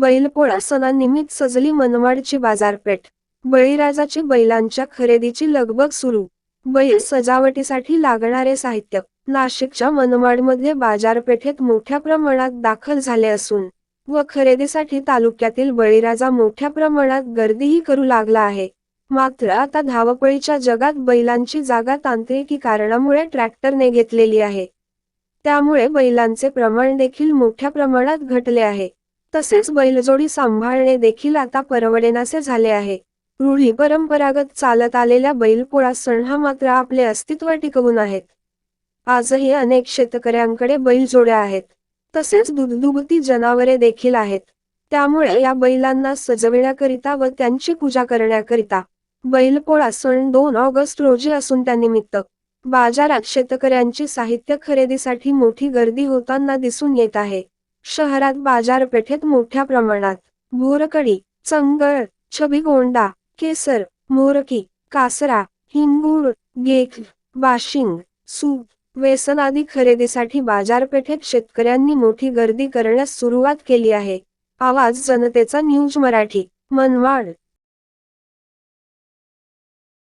बैलपोळा सणानिमित्त सजली मनमाडची बाजारपेठ. बळीराजाची बैलांच्या खरेदीची लगबग सुरू. बैल सजावटीसाठी लागणारे साहित्य नाशिकच्या मनमाडमध्ये बाजारपेठेत मोठ्या प्रमाणात दाखल झाले असून व खरेदीसाठी तालुक्यातील बळीराजा मोठ्या प्रमाणात गर्दीही करू लागला आहे. मात्र आता धावपळीच्या जगात बैलांची जागा तांत्रिकी कारणामुळे ट्रॅक्टरने घेतलेली आहे. त्यामुळे बैलांचे प्रमाण देखील मोठ्या प्रमाणात घटले आहे. तसेच बैलजोडी सांभाळणे देखील आता परवडेनासे झाले आहे. रूढी परंपरागत चालत आलेल्या बैलपोळा सण हा मात्र आपले अस्तित्व टिकवून आहेत. आजही अनेक शेतकऱ्यांकडे बैलजोड्या आहेत. तसेच दुधदुभती जनावरे देखील आहेत. त्यामुळे या बैलांना सजविण्याकरिता व त्यांची पूजा करण्याकरिता बैलपोळा सण दोन ऑगस्ट रोजी असून त्यानिमित्त बाजारात शेतकऱ्यांची साहित्य खरेदीसाठी मोठी गर्दी होताना दिसून येत आहे. शहरात बाजारपेठेत मोठ्या प्रमाणात. भोरकडी चंगळ छबीगोंडा केसर मोरकी कासरा हिंगूळ गेख बाशिंग सूप वेसन आदी खरेदीसाठी बाजारपेठेत शेतकऱ्यांनी मोठी गर्दी करण्यास सुरुवात केली आहे. आवाज जनतेचा न्यूज मराठी मनवाड